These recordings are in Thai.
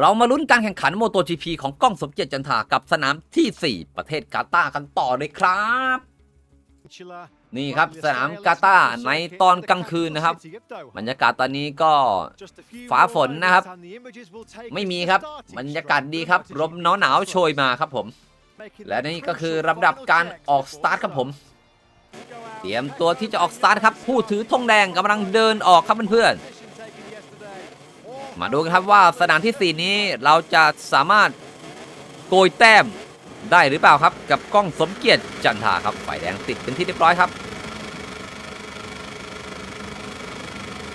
เรามาลุ้นการแข่งขันโมโต GP ของกล้องสมเกียรติจันทากับสนามทีสี่ 4 ประเทศกาตาร์กันต่อเลยครับ นี่ครับสนามกาตาร์ในตอนกลางคืนนะครับบรรยากาศตอนนี้ก็ฟ้าฝนนะครับ ไม่มีครับบรรยากาศดีครับลมหนาวหนาวๆโชยมาครับผม และนี่ก็คือลำดับการออกสตาร์ทครับผม เตรียมตัวที่จะออกสตาร์ทครับผู้ถือธงแดงกำลังเดินออกครับเพื่อนๆ มาดูกันครับว่าสนามที่ 4 นี้เราจะสามารถโกยแต้มได้หรือเปล่าครับ กับกล้องสมเกียรติจันทาครับไฟแดงติดเป็นที่เรียบร้อยครับ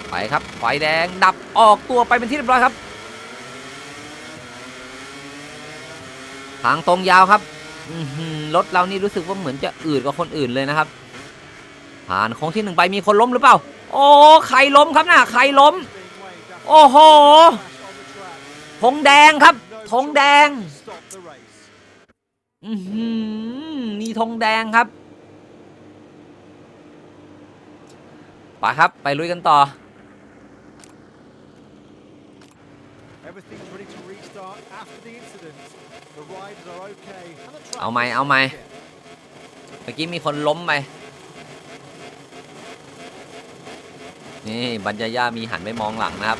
ไปครับไฟแดงดับออกตัวไปเป็นที่เรียบร้อยครับ ทางตรงยาวครับรถเรานี่รู้สึกว่าเหมือนจะอืดกว่าคนอื่นเลยนะครับ ผ่านโค้งที่หนึ่งไปมีคนล้มหรือเปล่า โอ้ใครล้มครับน่ะใครล้ม โอ้โหธงแดงครับธงแดงอือหือมีธงแดงครับไปครับไปลุยกันต่อ เอาไหมเอาไหมเมื่อกี้มีคนล้มไปนี่บรรยายามีหันไปมองหลังนะครับ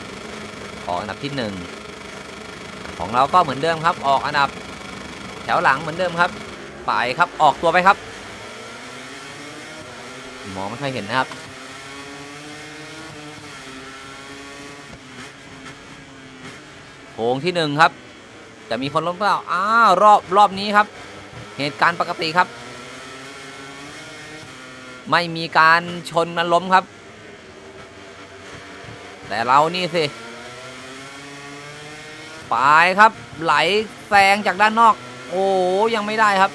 ออกอันดับที่หนึ่งของเราก็เหมือนเดิมครับ ออกอันดับแถวหลังเหมือนเดิมครับ ไปครับออกตัวไปครับ มองไม่ค่อยเห็นนะครับ โค้งที่หนึ่งครับจะมีคนล้มเปล่าอ้าวรอบรอบนี้ครับ เหตุการณ์ปกติครับ ไม่มีการชนมันล้มครับ แต่เรานี่สิ ไปครับ ไหลแซงจากด้านนอก โอ้ยังไม่ได้ครับ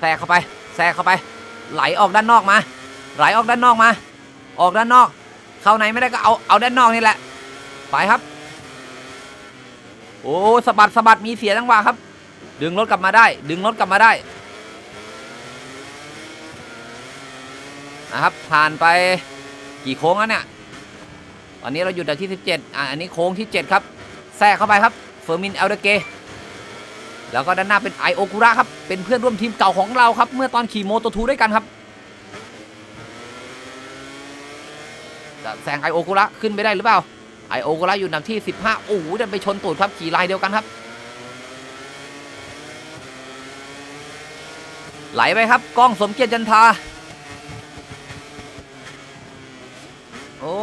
แทรกเข้าไปแทรกเข้าไป ไหลออกด้านนอกมา ไหลออกด้านนอกมา ออกด้านนอก เข้าในไม่ได้ก็เอาเอาด้านนอกนี่แหละ ไปครับ โอ้สะบัดสะบัดมีเสียจังหวะครับ ดึงรถกลับมาได้ ดึงรถกลับมาได้นะครับผ่านไปกี่โค้งแล้วเนี่ย ตอนนี้เราอยู่แต่ที่ 17อะอันนี้โค้งที่ 7 ครับแทรกเข้าไปครับเฟอร์มินเอลเดเกแล้วก็ด้านหน้าเป็นไอโอกุระครับ เป็นเพื่อนร่วมทีมเก่าของเราครับ เมื่อตอนขี่โมโตทูด้วยกันครับจะแซงไอโอกุระขึ้นไปได้หรือเปล่าไอโอกุระอยู่นดับที่ 15โอ้โหเดินไปชนตูดครับขี่ลายเดียวกันครับ ไหลไปครับกล้องสมเกียรติจันทา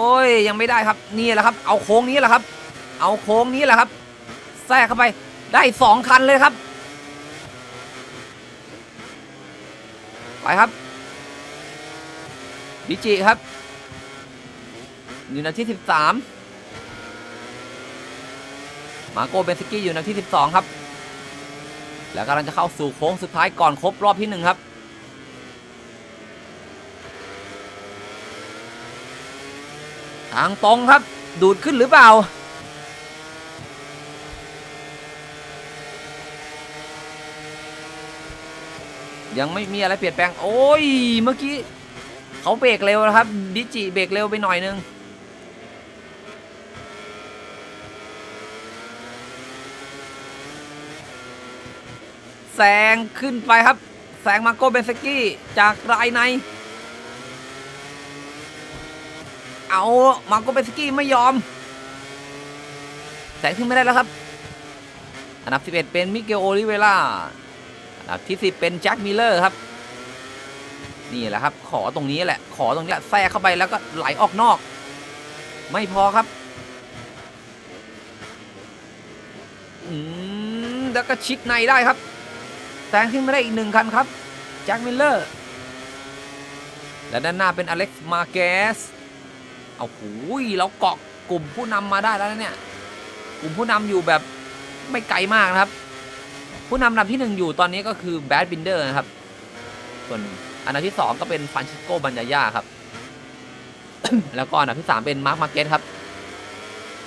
อ้ยยังไม่ได้ครับนี่แหละครับ เอาโค้งนี้แหละครับ เอาโค้งนี้แหละครับแทรกเข้าไปได้สองคันเลยครับ ไปครับดิจิครับอยู่นาที่13มมาโกเบนสกี้อยู่นาที่12ครับ แล้วกำลังจะเข้าสู่โค้งสุดท้ายก่อนครบรอบที่หนึ่งครับ ทางตรงครับ ดูดขึ้นหรือเปล่า ยังไม่มีอะไรเปลี่ยนแปลง โอ้ย เมื่อกี้เขาเบรกเร็วนะครับ ดิจิเบรกเร็วไปหน่อยนึงแซงขึ้นไปครับ แซงมาโกเบนสกี้จากรายใน เอามาโกเบสกี้ไม่ยอมแซงขึ้นไม่ได้แล้วครับ อันดับ 11 เป็นมิเกลโอลิเวล่า อันดับที่ 10 เป็นแจ็คมิลเลอร์ครับ นี่แหละครับ ขอตรงนี้แหละ ขอตรงนี้แหละแทรกเข้าไปแล้วก็ไหลออกนอก ไม่พอครับ อืม แล้วก็ชิดในได้ครับ แซงขึ้นไมาได้อีกหนึ่งคันครับ แจ็คมิลเลอร์ และด้านหน้าเป็นอเล็กซ์มาเกส เอาหูยเราเกาะกลุ่มผู้นำมาได้แล้วเนี่ย กลุ่มผู้นำอยู่แบบไม่ไกลมากนะครับ ผู้นำอันดับที่หนึ่งอยู่ตอนนี้ก็คือแบดบินเดอร์นะครับ ส่วนอันดับที่สองก็เป็นฟรานชิสโกบัญญายาครับ แล้วก็อันดับที่สามเป็นมาร์คมาเก็ตครับ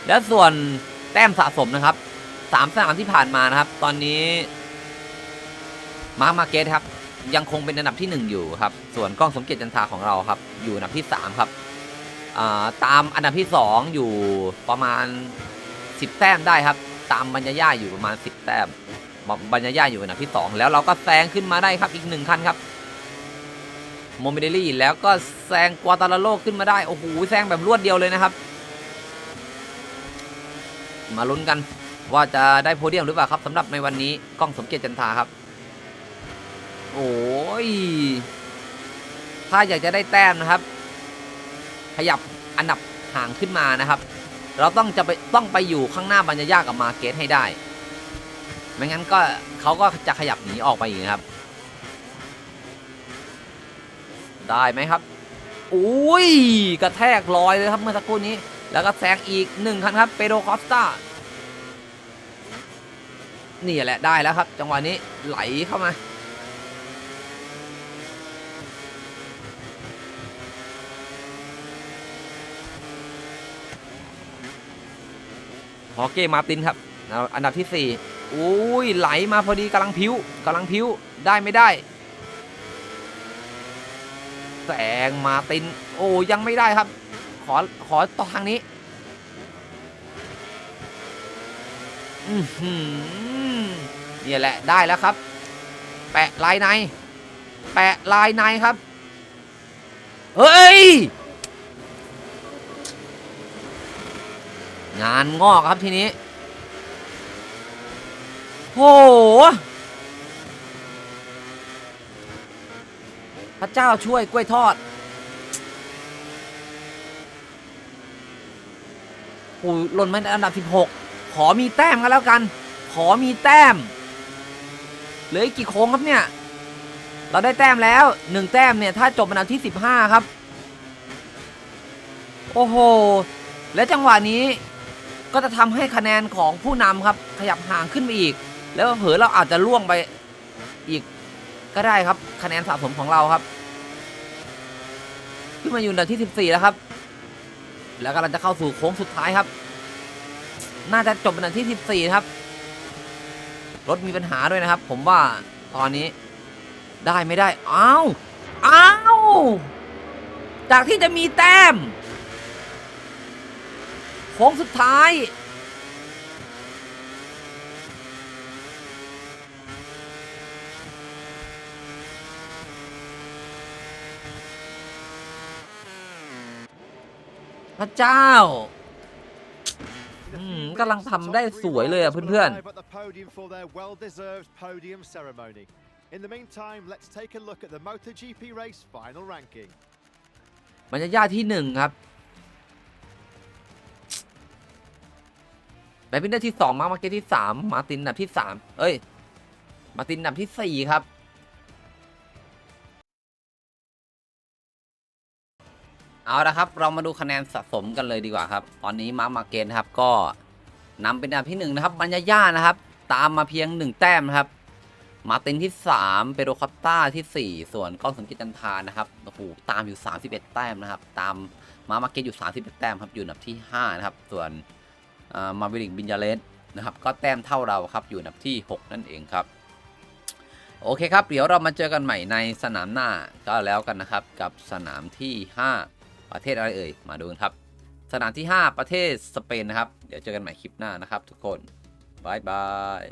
และส่วนแต้มสะสมนะครับสามสนามที่ผ่านมานะครับ ตอนนี้มาร์คมาเก็ตครับ ยังคงเป็นอันดับที่หนึ่งอยู่ครับ ส่วนกล้องสมเกียรติจันทาของเราครับ อยู่อันดับที่สามครับ ตามอันดับที่ 2 อยู่ประมาณ 10 แต้มได้ครับ ตามบรรยายาอยู่ประมาณ 10 แต้มบรรยายาอยู่อันดับที่ 2 แล้วเราก็แซงขึ้นมาได้ครับอีกหนึ่งคันครับโมเมเดลี่แล้วก็แซงกัวตาลาโลขึ้นมาได้ โอ้โหแซงแบบรวดเดียวเลยนะครับ มาลุ้นกันว่าจะได้โพเดียมหรือเปล่าครับสำหรับในวันนี้กล้องสมเกียรติจันทาครับ โอ้ยถ้าอยากจะได้แต้มนะครับ ขยับอันดับห่างขึ้นมานะครับ เราต้องจะไปต้องไปอยู่ข้างหน้าบรรยายากับมาเกตให้ได้ ไม่งั้นก็เขาก็จะขยับหนีออกไปอีกครับ ได้ไหมครับอุ้ยกระแทกลอยเลยครับเมื่อสักครู่นี้ แล้วก็แซงอีกหนึ่งคันครับเปโดคอสตานี่แหละได้แล้วครับ จังหวะนี้ไหลเข้ามา ฮอเก้มาตินครับ อันดับที่ 4 อุ้ยไหลมาพอดีกำลังพิ้วกำลังพิ้วได้ไม่ได้แสงมาติน โอ้ยังไม่ได้ครับ ขอขอต่อทางนี้เนี่ยแหละได้แล้วครับ แปะลายใน แปะลายในครับ เฮ้ย งานงอกครับทีนี้โหพระเจ้าช่วยกล้วยทอดโอ้หล่นมาในอันดับ 16 ขอมีแต้มกันแล้วกัน ขอมีแต้ม เหลืออีกกี่โค้งครับเนี่ย เราได้แต้มแล้ว 1 แต้มเนี่ย ถ้าจบอันดับที่ 15 ครับ โอ้โห และจังหวะนี้ ก็จะทำให้คะแนนของผู้นำครับขยับห่างขึ้นไปอีก แล้วเผลอเราอาจจะล่วงไปอีกก็ได้ครับคะแนนสะสมของเราครับ ขึ้นมาอยู่อันดับที่ 14 แล้วครับ แล้วกำลังจะเข้าสู่โค้งสุดท้ายครับ น่าจะจบอันดับที่ 14 ครับรถมีปัญหาด้วยนะครับ ผมว่าตอนนี้ได้ไม่ได้อ้าวอ้าวจากที่จะมีแต้ม โค้งสุดท้ายพระเจ้า อืมกำลังทำได้สวยเลยอะเพื่อน In the meantime, let's take a look at the MotoGP race final ranking. ๆบรรยายาที่หนึ่งครับ แบรนด์พินเดอร์ที่สองมาร์มาเก็ตที่สามมาตินอันดับที่สามเอ้ย มาตินอันดับที่สี่ครับ เอาละครับ เรามาดูคะแนนสะสมกันเลยดีกว่าครับ ตอนนี้มาร์มาเก็ตครับก็นำเป็นอันดับที่หนึ่งนะครับบรรยายานะครับ ตามมาเพียงหนึ่งแต้มนะครับ มาตินที่ 3 เปโรคอตตาที่ 4 ส่วนก้องสังกตจันทานะครับโอ้โหตามอยู่ 31 แต้มนะครับ ตามมามาเก็ตอยู่ 31 แต้มครับอยู่อันดับที่ 5 นะครับ ส่วน มาวิลิกบินยาเลสนะครับก็แต้มเท่าเราครับอยู่อันดับที่ 6 นั่นเองครับ โอเคครับ เดี๋ยวเรามาเจอกันใหม่ในสนามหน้าก็แล้วกันนะครับกับสนามที่ 5 ประเทศอะไรเอ่ยมาดูกันครับ สนามที่ 5 ประเทศสเปนนะครับ เดี๋ยวเจอกันใหม่คลิปหน้านะครับ ทุกคนบายบาย